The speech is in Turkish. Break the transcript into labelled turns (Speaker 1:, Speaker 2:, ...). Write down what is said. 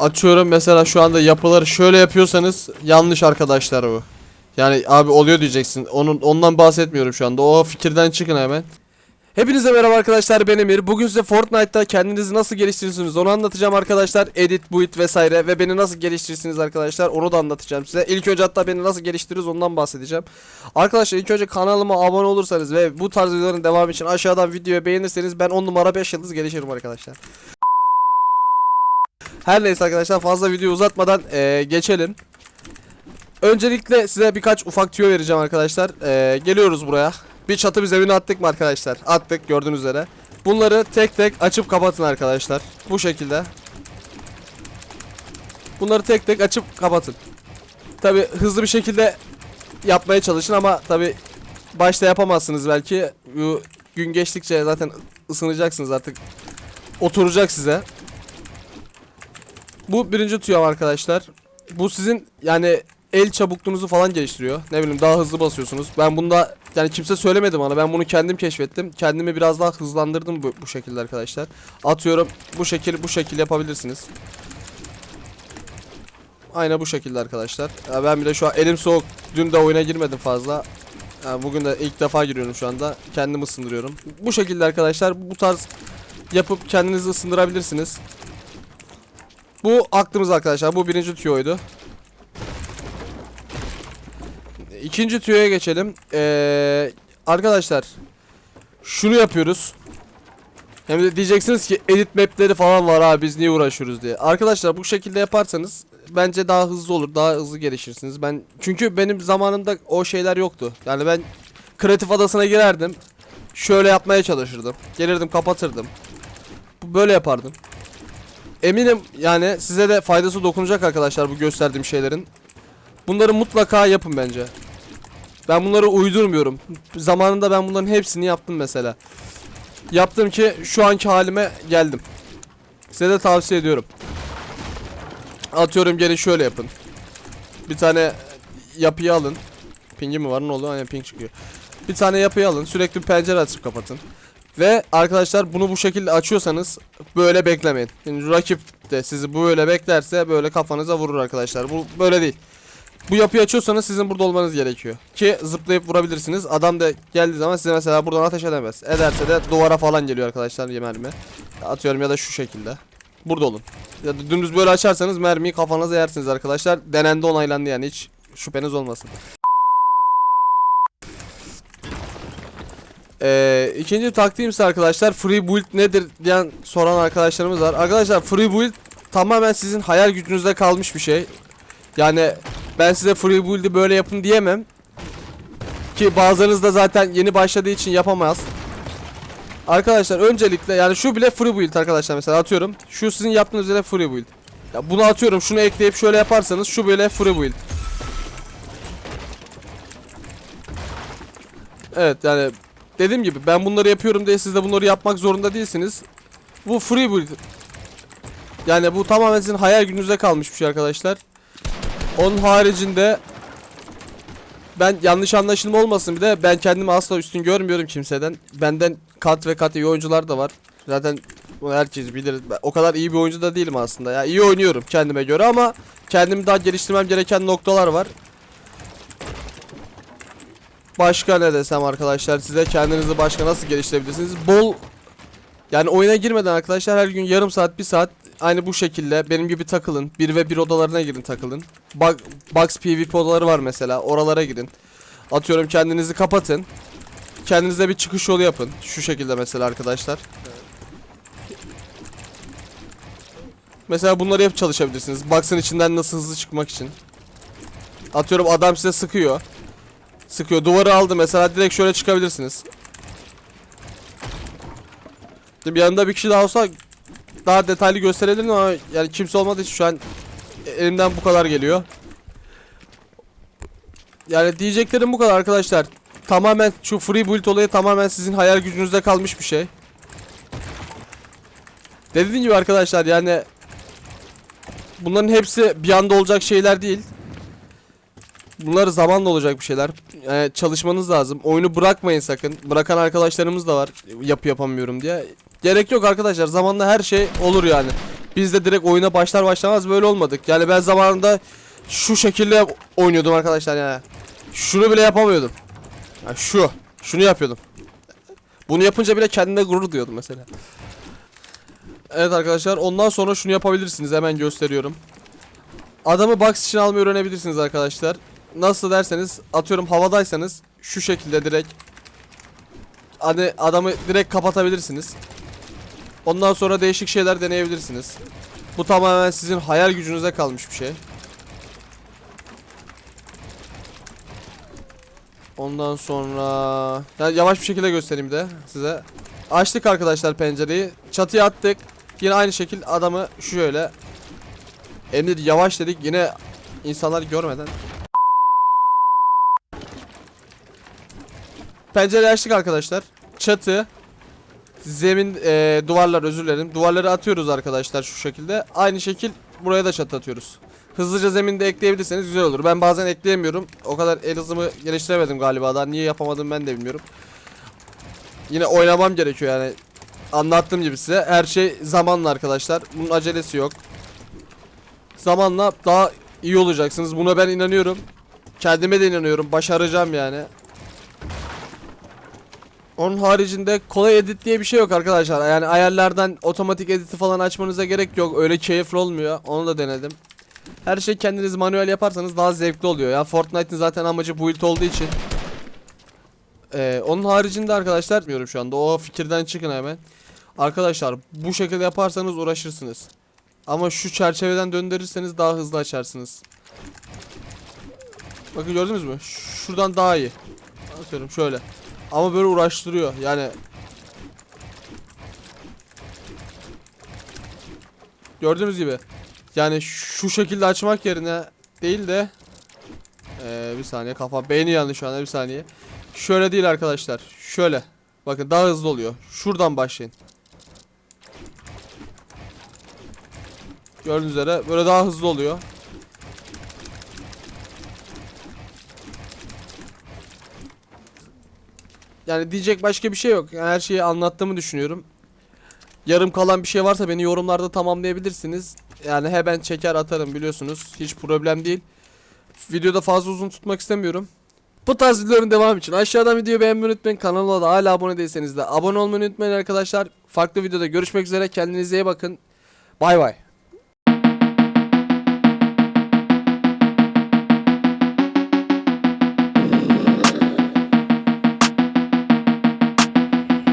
Speaker 1: Açıyorum mesela şu anda yapıları şöyle yapıyorsanız yanlış arkadaşlar bu. Yani abi oluyor diyeceksin. Onun ondan bahsetmiyorum şu anda. O fikirden çıkın hemen. Hepinize merhaba arkadaşlar ben Emir. Bugün size Fortnite'ta kendinizi nasıl geliştirirsiniz onu anlatacağım arkadaşlar. Edit, build vesaire ve beni nasıl geliştirirsiniz arkadaşlar onu da anlatacağım size. İlk önce hatta beni nasıl geliştiririz ondan bahsedeceğim. Arkadaşlar ilk önce kanalıma abone olursanız ve bu tarz videoların devamı için aşağıdan videoyu beğenirseniz ben 10 numara 5 yıldız gelişirim arkadaşlar. Her neyse arkadaşlar fazla video uzatmadan eee, geçelim. Öncelikle size birkaç ufak tüyo vereceğim arkadaşlar. Eee, geliyoruz buraya. Bir çatı bir zemine attık mı arkadaşlar? Attık gördüğünüz üzere. Bunları tek tek açıp kapatın arkadaşlar. Bu şekilde. Bunları tek tek açıp kapatın. Tabi hızlı bir şekilde yapmaya çalışın ama tabi başta yapamazsınız belki. Gün geçtikçe zaten ısınacaksınız artık. Oturacak size. Bu birinci tüyom arkadaşlar. Bu sizin yani el çabukluğunuzu falan geliştiriyor. Ne bileyim daha hızlı basıyorsunuz. Ben bunda yani kimse söylemedi bana. Ben bunu kendim keşfettim. Kendimi biraz daha hızlandırdım bu, bu şekilde arkadaşlar. Atıyorum bu şekil bu şekil yapabilirsiniz. Aynen bu şekilde arkadaşlar. Ya ben bir de şu an elim soğuk. Dün de oyuna girmedim fazla. Ya bugün de ilk defa giriyorum şu anda. Kendimi ısındırıyorum. Bu şekilde arkadaşlar bu tarz yapıp kendinizi ısındırabilirsiniz. Bu aklımız arkadaşlar. Bu birinci tüyoydu. İkinci tüyoya geçelim. Ee, arkadaşlar şunu yapıyoruz. Hem de diyeceksiniz ki edit mapleri falan var abi biz niye uğraşıyoruz diye. Arkadaşlar bu şekilde yaparsanız bence daha hızlı olur. Daha hızlı gelişirsiniz. Ben çünkü benim zamanımda o şeyler yoktu. Yani ben kreatif adasına girerdim. Şöyle yapmaya çalışırdım. Gelirdim kapatırdım. Böyle yapardım. Eminim yani size de faydası dokunacak arkadaşlar bu gösterdiğim şeylerin. Bunları mutlaka yapın bence. Ben bunları uydurmuyorum. Zamanında ben bunların hepsini yaptım mesela. Yaptım ki şu anki halime geldim. Size de tavsiye ediyorum. Atıyorum gelin şöyle yapın. Bir tane yapıyı alın. Pingi mi var ne oldu? Aynen ping çıkıyor. Bir tane yapıyı alın. Sürekli pencere açıp kapatın. Ve arkadaşlar bunu bu şekilde açıyorsanız böyle beklemeyin. Şimdi rakip de sizi böyle beklerse böyle kafanıza vurur arkadaşlar. Bu böyle değil. Bu yapıyı açıyorsanız sizin burada olmanız gerekiyor. Ki zıplayıp vurabilirsiniz. Adam da geldiği zaman size mesela buradan ateş edemez. Ederse de duvara falan geliyor arkadaşlar mermi. Atıyorum ya da şu şekilde. Burada olun. Ya da dümdüz böyle açarsanız mermiyi kafanıza yersiniz arkadaşlar. Denendi onaylandı yani hiç şüpheniz olmasın. Ee, ikinci taktiğim ise arkadaşlar free build nedir diyen soran arkadaşlarımız var. Arkadaşlar free build tamamen sizin hayal gücünüzde kalmış bir şey. Yani ben size free build'i böyle yapın diyemem. Ki bazılarınız da zaten yeni başladığı için yapamaz. Arkadaşlar öncelikle yani şu bile free build arkadaşlar mesela atıyorum. Şu sizin yaptığınız üzere free build. Ya bunu atıyorum şunu ekleyip şöyle yaparsanız şu böyle free build. Evet yani dediğim gibi ben bunları yapıyorum diye siz de bunları yapmak zorunda değilsiniz. Bu free build. Yani bu tamamen sizin hayal gücünüze kalmış bir şey arkadaşlar. Onun haricinde ben yanlış anlaşılma olmasın bir de ben kendimi asla üstün görmüyorum kimseden. Benden kat ve kat iyi oyuncular da var. Zaten bunu herkes bilir. Ben o kadar iyi bir oyuncu da değilim aslında. Ya iyi oynuyorum kendime göre ama kendimi daha geliştirmem gereken noktalar var. Başka ne desem arkadaşlar size kendinizi başka nasıl geliştirebilirsiniz? Bol yani oyuna girmeden arkadaşlar her gün yarım saat bir saat aynı bu şekilde benim gibi takılın. 1 ve 1 odalarına girin takılın. Bugs PvP odaları var mesela oralara girin. Atıyorum kendinizi kapatın. Kendinize bir çıkış yolu yapın. Şu şekilde mesela arkadaşlar. Mesela bunları hep çalışabilirsiniz. Bugs'ın içinden nasıl hızlı çıkmak için. Atıyorum adam size sıkıyor. Sıkıyor. Duvarı aldı mesela direkt şöyle çıkabilirsiniz. Bir yanında bir kişi daha olsa daha detaylı gösterebilirim ama yani kimse olmadığı için şu an elimden bu kadar geliyor. Yani diyeceklerim bu kadar arkadaşlar. Tamamen şu free build olayı tamamen sizin hayal gücünüzde kalmış bir şey. Dediğim gibi arkadaşlar yani bunların hepsi bir anda olacak şeyler değil. Bunlar zamanla olacak bir şeyler. Yani çalışmanız lazım. Oyunu bırakmayın sakın. Bırakan arkadaşlarımız da var. Yapı yapamıyorum diye. Gerek yok arkadaşlar. Zamanla her şey olur yani. Biz de direkt oyuna başlar başlamaz böyle olmadık. Yani ben zamanında şu şekilde oynuyordum arkadaşlar yani. Şunu bile yapamıyordum. Yani şu. Şunu yapıyordum. Bunu yapınca bile kendine gurur duyuyordum mesela. Evet arkadaşlar ondan sonra şunu yapabilirsiniz hemen gösteriyorum. Adamı box için almayı öğrenebilirsiniz arkadaşlar. Nasıl derseniz atıyorum havadaysanız şu şekilde direkt hani adamı direkt kapatabilirsiniz. Ondan sonra değişik şeyler deneyebilirsiniz. Bu tamamen sizin hayal gücünüze kalmış bir şey. Ondan sonra ya yavaş bir şekilde göstereyim de size. Açtık arkadaşlar pencereyi. Çatıya attık. Yine aynı şekil adamı şöyle Emir yavaş dedik yine insanlar görmeden. Pencereyi açtık arkadaşlar. Çatı zemin e, duvarlar özür dilerim. Duvarları atıyoruz arkadaşlar şu şekilde. Aynı şekil buraya da çatı atıyoruz. Hızlıca zeminde ekleyebilirseniz güzel olur. Ben bazen ekleyemiyorum. O kadar el hızımı geliştiremedim galiba daha. Niye yapamadım ben de bilmiyorum. Yine oynamam gerekiyor yani. Anlattığım gibi size. Her şey zamanla arkadaşlar. Bunun acelesi yok. Zamanla daha iyi olacaksınız. Buna ben inanıyorum. Kendime de inanıyorum. Başaracağım yani. Onun haricinde kolay edit diye bir şey yok arkadaşlar. Yani ayarlardan otomatik editi falan açmanıza gerek yok. Öyle keyifli olmuyor. Onu da denedim. Her şey kendiniz manuel yaparsanız daha zevkli oluyor. Ya Fortnite'ın zaten amacı build olduğu için. Ee, onun haricinde arkadaşlar bilmiyorum şu anda. O fikirden çıkın hemen. Arkadaşlar bu şekilde yaparsanız uğraşırsınız. Ama şu çerçeveden döndürürseniz daha hızlı açarsınız. Bakın gördünüz mü? Şuradan daha iyi. Atıyorum şöyle. Ama böyle uğraştırıyor. Yani Gördüğünüz gibi. Yani şu şekilde açmak yerine değil de ee, bir saniye kafa beyni yanlış şu anda bir saniye. Şöyle değil arkadaşlar. Şöyle. Bakın daha hızlı oluyor. Şuradan başlayın. Gördüğünüz üzere böyle daha hızlı oluyor. Yani diyecek başka bir şey yok. Yani her şeyi anlattığımı düşünüyorum. Yarım kalan bir şey varsa beni yorumlarda tamamlayabilirsiniz. Yani hemen çeker atarım biliyorsunuz. Hiç problem değil. Videoda fazla uzun tutmak istemiyorum. Bu tarz videoların devamı için aşağıdan videoyu beğenmeyi unutmayın. Kanalıma da hala abone değilseniz de abone olmayı unutmayın arkadaşlar. Farklı videoda görüşmek üzere. Kendinize iyi bakın. Bay bay.